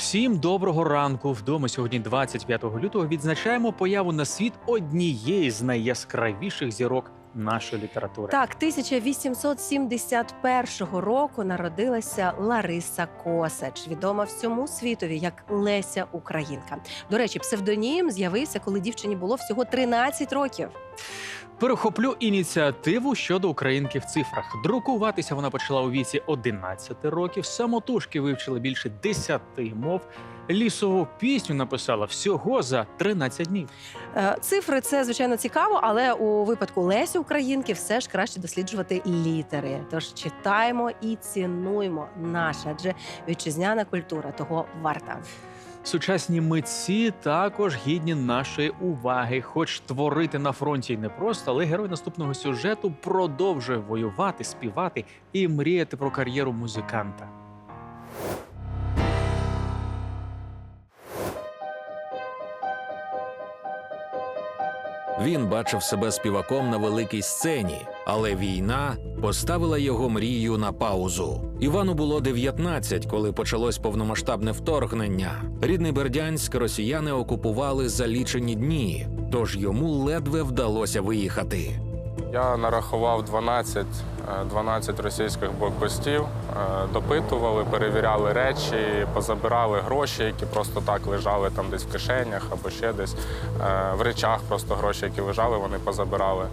Всім доброго ранку. Вдома сьогодні, 25 лютого, відзначаємо появу на світ однієї з найяскравіших зірок нашої літератури. Так, 1871 року народилася Лариса Косач, відома всьому світові як Леся Українка. До речі, псевдонім з'явився, коли дівчині було всього 13 років. Перехоплю ініціативу щодо українки в цифрах. Друкуватися вона почала у віці 11 років. Самотужки вивчила більше 10 мов. Лісову пісню написала всього за 13 днів. Е, Цифри це звичайно цікаво, але у випадку Лесі Українки все ж краще досліджувати літери. Тож читаємо і цінуємо наше, адже вітчизняна культура того варта. Сучасні митці також гідні нашої уваги. Хоч творити на фронті й не просто, але герой наступного сюжету продовжує воювати, співати і мріяти про кар'єру музиканта. Він бачив себе співаком на великій сцені, але війна поставила його мрію на паузу. Івану було 19, коли почалось повномасштабне вторгнення. Рідний Бердянськ росіяни окупували за лічені дні, тож йому ледве вдалося виїхати. Я нарахував 12, е, 12 російських блокпостів, е, допитували, перевіряли речі, позабирали гроші, які просто так лежали там десь в кишенях або ще десь. Е, В речах просто гроші, які лежали, вони позабирали.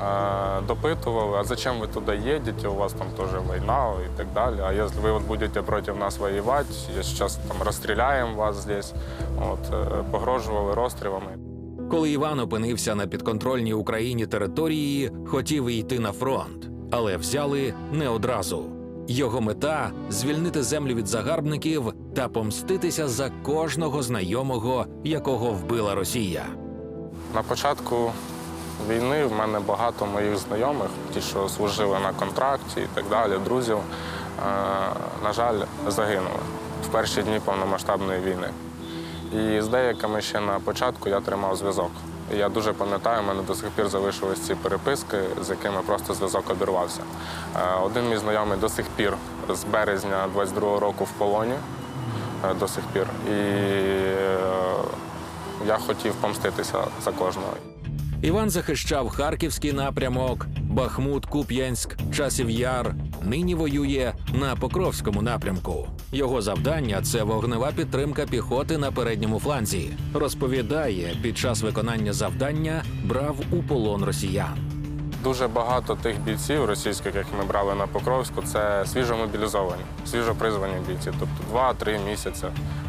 Е, Допитували, а зачем ви туди їдете, у вас там теж війна і так далі. А якщо ви от будете проти нас воювати, зараз там розстріляємо вас здесь. От, е, погрожували розстрілами. Коли Іван опинився на підконтрольній Україні території, хотів йти на фронт, але взяли не одразу. Його мета звільнити землю від загарбників та помститися за кожного знайомого, якого вбила Росія. На початку війни в мене багато моїх знайомих, ті, що служили на контракті і так далі, друзів, е, на жаль, загинули в перші дні повномасштабної війни. І з деякими ще на початку я тримав зв'язок. Я дуже пам'ятаю, в мене до сих пір залишились ці переписки, з якими просто зв'язок обірвався. Е, Один мій знайомий до сих пір з березня 22-го року в полоні е, до сих пір. І е, я хотів помститися за кожного. Іван захищав Харківський напрямок, Бахмут, Куп'янськ, Часів Яр. Нині воює на Покровському напрямку. Його завдання це вогнева підтримка піхоти на передньому фланзі. Розповідає, під час виконання завдання брав у полон росіян. Дуже багато тих бійців російських, яких ми брали на Покровську, це свіжомобілізовані, свіжопризвані бійці, тобто 2-3 місяці.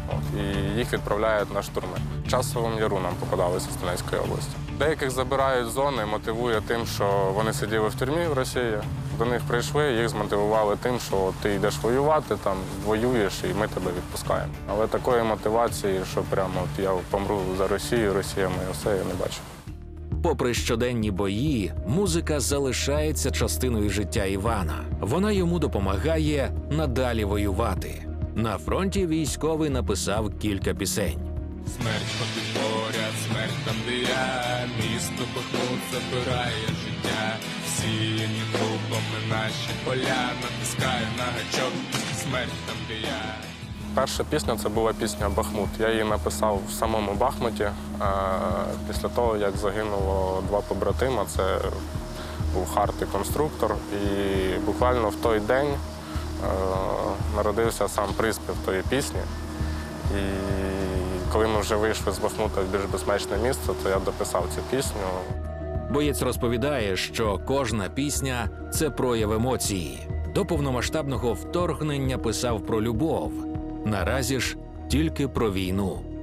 От, і їх відправляють на штурми. В часовому яру нам попадалися з Донецької області. Деяких забирають з зони, мотивує тим, що вони сиділи в тюрмі в Росії. До них прийшли, їх змотивували тим, що ти йдеш воювати, там воюєш, і ми тебе відпускаємо. Але такої мотивації, що прямо от я помру за Росію, Росія моє все, я не бачу. Попри щоденні бої, музика залишається частиною життя Івана. Вона йому допомагає надалі воювати. На фронті військовий написав кілька пісень. Смерть ходить смерть там, де я Місто Бахмут забирає життя Всіяні трупами наші поля Натискаю на гачок Смерть там, де я Перша пісня це була пісня Бахмут. Я її написав в самому Бахмуті після того, як загинуло два побратима. Це був Харт і конструктор. І буквально в той день народився сам приспів тої пісні. І коли ми вже вийшли з Бахмута в більш безпечне місце, то я дописав цю пісню. Боєць розповідає, що кожна пісня це прояв емоції. До повномасштабного вторгнення писав про любов. Наразі ж тільки про війну.